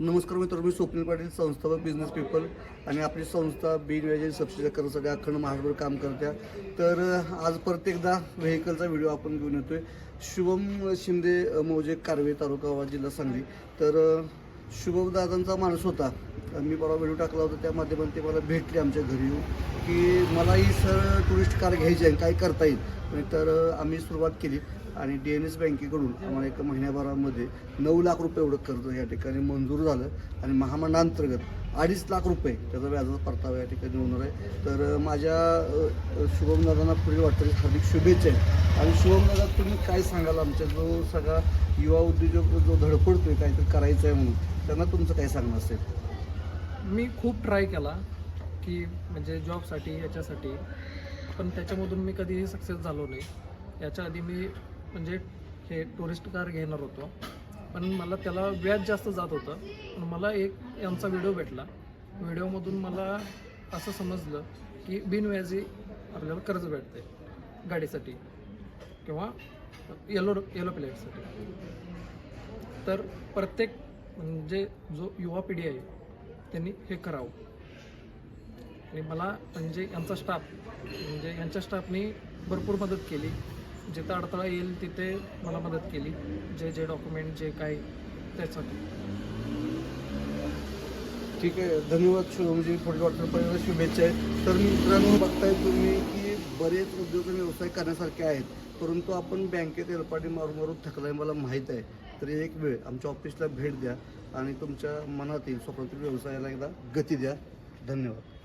नमस्कार मित्र मी स्वप्नील पाटील संस्थापक बिझनेस पीपल आणि आपली संस्था बिन व्याजाने सबसिडी करण्यासाठी अखंड महाराष्ट्र काम करत्या. तर आज परत एकदा व्हेकलचा व्हिडिओ आपण घेऊन येतोय. शुभम शिंदे मौजे कारवे तालुका वा जिल्हा सांगली. तर शुभम दादांचा माणूस होता. मी परवा व्हिडिओ टाकला होता त्या माध्यमातून ते मला भेटले आमच्या घरी येऊन की मलाही सर टुरिस्ट कार घ्यायची आहे काय करता येईल. तर आम्ही सुरुवात केली आणि डी एन एस बँकेकडून आम्हाला एका महिन्याभरामध्ये नऊ लाख रुपये एवढं कर्ज या ठिकाणी मंजूर झालं आणि महामंडळांतर्गत अडीच लाख रुपये त्याचा व्याजाचा परतावा या ठिकाणी होणार आहे. तर माझ्या शुभम दादांना पुढील वाटतं हार्दिक शुभेच्छा आहेत. आणि शुभम दादा तुम्ही काय सांगाल? आमच्या जो सगळा युवा उद्योजक जो धडपडतोय काहीतरी करायचं आहे म्हणून त्यांना तुमचं काय सांगणं असेल? मी खूप ट्राय केला. की म्हणजे जॉबसाठी याच्यासाठी. पण त्याच्यामधून मी कधीही सक्सेस झालो नाही. याच्या आधी मी म्हणजे हे टुरिस्ट कार घेणार होतो. पण मला त्याला व्याज जास्त जात होतं. पण मला एक यांचा व्हिडिओ भेटला. व्हिडिओमधून मला असं समजलं की बिनव्याजी आपल्याला कर्ज भेटते गाडीसाठी किंवा येलो येलो प्लेटसाठी तर प्रत्येक म्हणजे जो युवा पिढी आहे त्यांनी हे करावं. आणि मला म्हणजे यांचा स्टाफ म्हणजे यांच्या स्टाफनी भरपूर मदत केली. जिथं अडथळा येईल तिथे मला मदत केली. जे जे डॉक्युमेंट जे काही त्यासाठी. ठीक आहे. धन्यवाद शुभमजी पुढील वाटतं पहिल्यांदा शुभेच्छा आहेत. तर मित्रांनो बघताय तुम्ही की बरेच उद्योग आणि व्यवसाय करण्यासारखे आहेत परंतु आपण बँकेत एलपाटी मारून मारून थकलाय मला माहीत आहे. तरी एक वेळ आमच्या ऑफिसला भेट द्या आणि तुमच्या मनातील स्वप्नातील व्यवसायाला एकदा गती द्या. धन्यवाद.